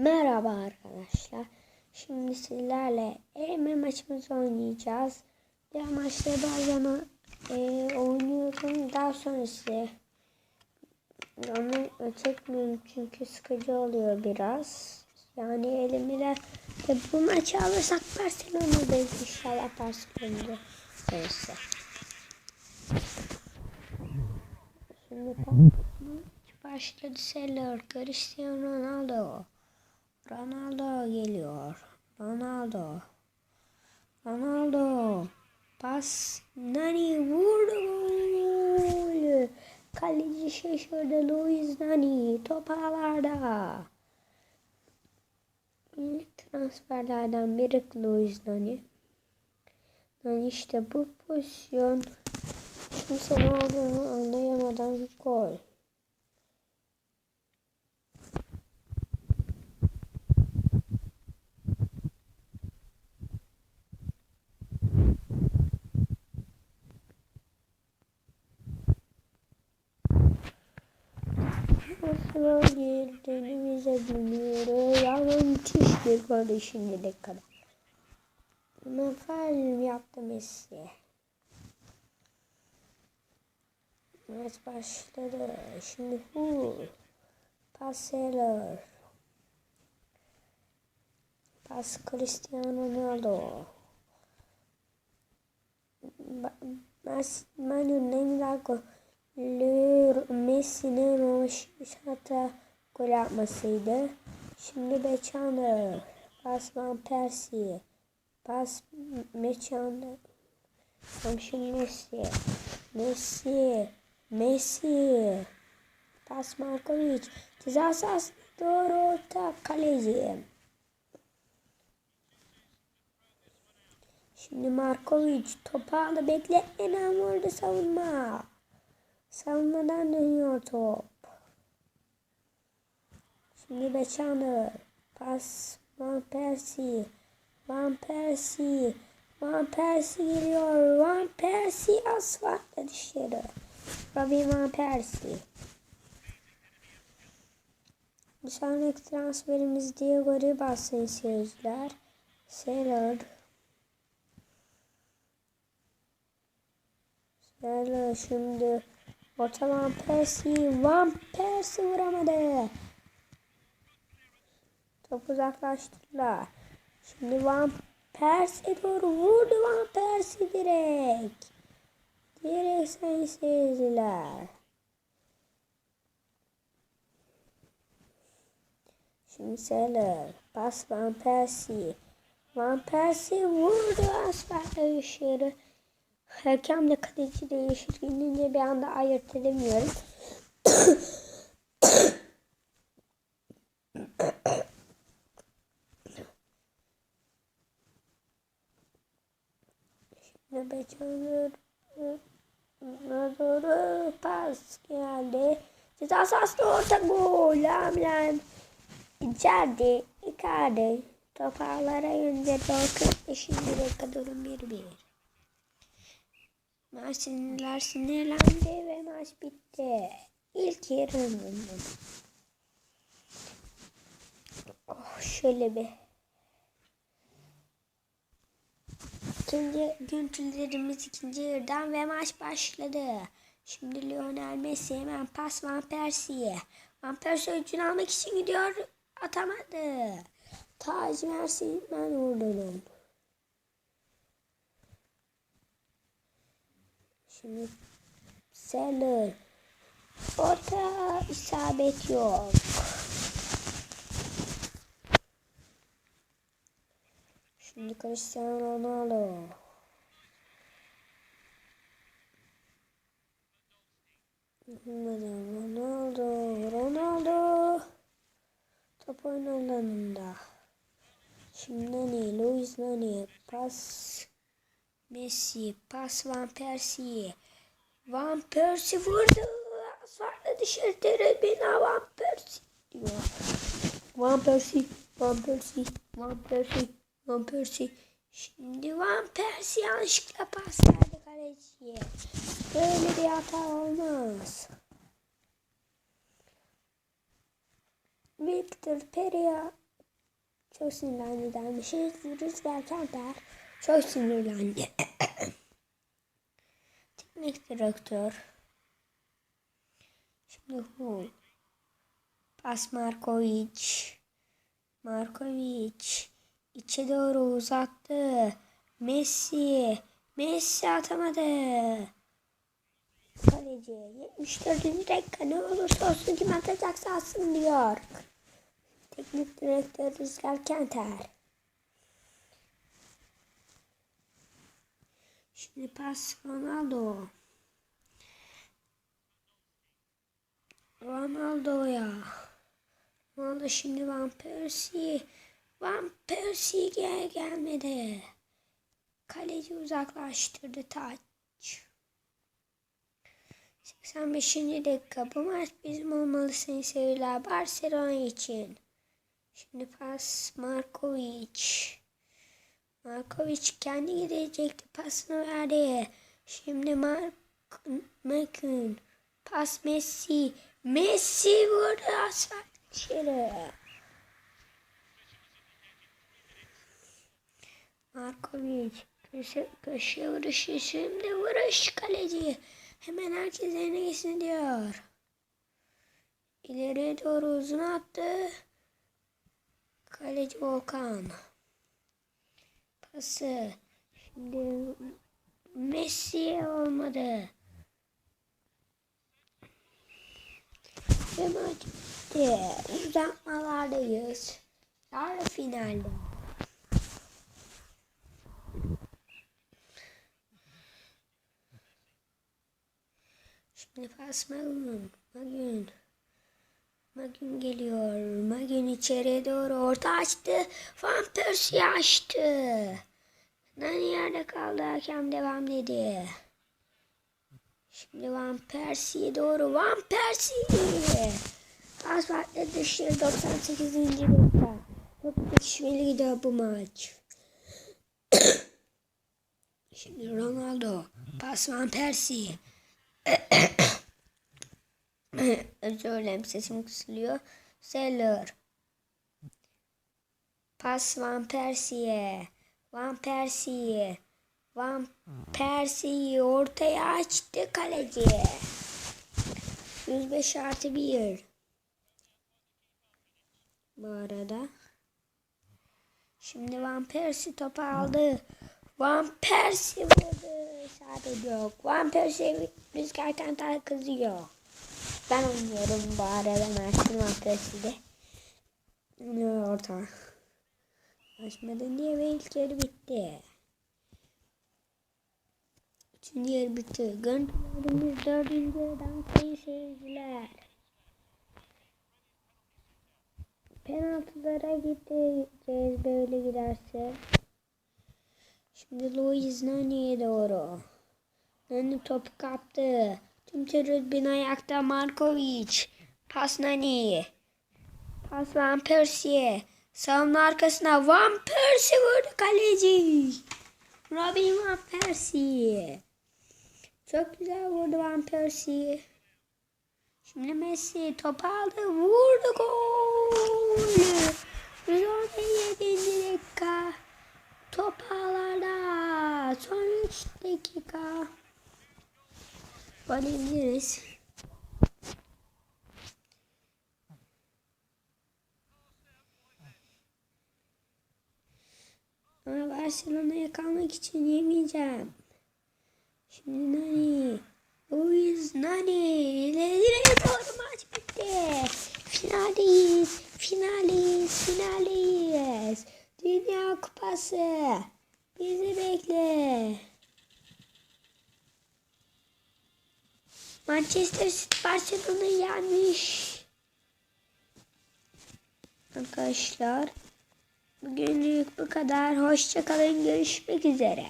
Merhaba arkadaşlar. Şimdi sizlerle eleme maçımızı oynayacağız. Diğer maçları bazen e, oynuyorum. Daha sonra size onu çekmiyorum çünkü sıkıcı oluyor biraz. Yani elimle de bu maçı alırsak Barcelona'dayız inşallah Barcelona'da neyse. Şimdi başladı Seller, Cristiano Ronaldo. Ronaldo geliyor. Ronaldo. Ronaldo. Pas. Nani vurdu. Kaleci şaşırdı. Luis Nani. Top ağlarda. Transferlerden biri Luis Nani. Yani işte bu pozisyon kimse ne olduğunu anlayamadan gol. Nasıl girdiğini bize bilmiyoruz. Ama müthiş bir gol şimdilik kadar. Faal yaptı Messi. Maç başladı. Şimdi Hull. Passeler. Pas Cristiano Ronaldo. Manu Neymar Messi'nin Roşat'a gol atmasıydı. Şimdi Beckham. Pas Van Persie. Pas Beckham. Şimdi Messi. Messi. Messi. Pas Markovic. Ceza sahası doğru orta kaleci. Şimdi Markovic topu aldı bekletmeden vurdu savunma. Savunmadan dönüyor top. Şimdi Beçanır. Pas Van Persie. Van Persie. Van Persie geliyor. Van Persie asfaltla dışarı. Robin Van Persie. Bir sonraki transferimiz Diego Ribas sayın seyirciler. Sailor. Sailor şimdi Orta Van Persie. Van Persie vuramadı. Top uzaklaştırdılar. Şimdi Van Persie doğru vurdu Van Persie direkt. Direkt sayın seyirciler. Şimdi Seller. Pas Van Persie. Van Persie vurdu asfalta dışarı. Hakem de kaleci değişir gidince bir anda ayırt edemiyorum. Şimdi Becanur doğru pas geldi. Ceza sahası orta gol. Hamlen içeride. Icardi. Top ağlara gönderdi. 45. dakika durum 1-1. Maçlar sinirlendi ve maç bitti. İlk yarım. Oh şöyle bir. İkinci görüntülerimiz ikinci yarıdan ve maç başladı. Şimdi Lionel Messi hemen pas Van Persie'ye. Van Persie öcünü almak için gidiyor. Atamadı. Taci Mersin ben Şimdi Seller. Orta isabet yok. Şimdi Cristiano Ronaldo. Ronaldo. Ronaldo. Top oyun alanında. Şimdi Nani. Luis Nani. Pas. Messi. Pas Van Persie. Van Persie vurdu. Asfaltla dışarı terebina Van Persie. Van Persie. Van Persie. Van Persie. Van Persie. Şimdi Van Persie yanlışlıkla pas verdi kaleciye. Böyle bir hata olmaz. Victor Perea çok sinirlendi dermişiz. Rüzgar Kenter çok sinirlendi. Teknik direktör. Şimdi Hul. Pas Markovic. Markovic. içe doğru uzattı. Messi. Messi atamadı. Kaleci 74. dakika ne olursa olsun kim atacaksa atsın diyor. Teknik direktör Rüzgar Kenter. Şimdi pas Ronaldo. Ronaldo'ya. Ronaldo şimdi Van Persie. Van Persie gel gelmedi. Kaleci uzaklaştırdı taç. 85. dakika. Bu maç bizim olmalı sayın seyirciler. Barcelona için. Şimdi pas Markovic. Markovic kendi gidecekti. Pasını verdi. Şimdi Mark Mekun. Pas Messi. Messi vurdu asfalt dışarı. Markovic. Köşe, köşe vuruşu. Şimdi vuruş kaleci. Hemen herkes yerine geçsin diyor. İleriye doğru uzun attı. Kaleci Volkan. Pası. Şimdi Messi olmadı. Ve maç bitti. Uzatmalardayız. Yarı finalde. Şimdi pas Magun. Magun geliyor. Magun içeriye doğru orta açtı. Van Persie açtı. Nani yerde kaldı hakem devam dedi. Şimdi Van Persie doğru. Van Persie. Pas farklı dışı 98. dakika. Çok çekişmeli gidiyor bu maç. Şimdi Ronaldo. Pas Van Persie. Özür dilerim sesim kısılıyor. Seller. Pas Van Persie'ye. Van Persie. Van Persie ortaya açtı kaleci. 105 artı 1. Bu arada. Şimdi Van Persie topu aldı. Van Persie vurdu. Sadece yok. Van Persie rüzgar kantar kızıyor. Ben oynuyorum arada Mersin Van Persie'de. Ne orta. Açmadı diye ve ilk yarı bitti. Üçüncü yarı bitti. Görüntülerimiz dördüncü yarıdan sayın seyirciler. Penaltılara gideceğiz böyle giderse. Şimdi Luis Nani'ye doğru. Nani topu kaptı. Tüm tribün ayakta Markovic. Pas Nani. Pas Van Persie. Savunma arkasına Van Persie vurdu kaleci. Robin Van Persie. Çok güzel vurdu Van Persie. Şimdi Messi topu aldı. Vurdu gol. 117. dakika. Top ağlarda. Son 3 dakika. Görebiliriz. Ama Barcelona'ya kalmak için yemeyeceğim. Şimdi Nani. Luis Nani. İleriye doğru maç bitti. Finaldeyiz. Finaldeyiz. Finaldeyiz. Dünya Kupası. Bizi bekle. Manchester City Barcelona'yı yenmiş. Arkadaşlar. Bugünlük bu kadar. Hoşçakalın. Görüşmek üzere.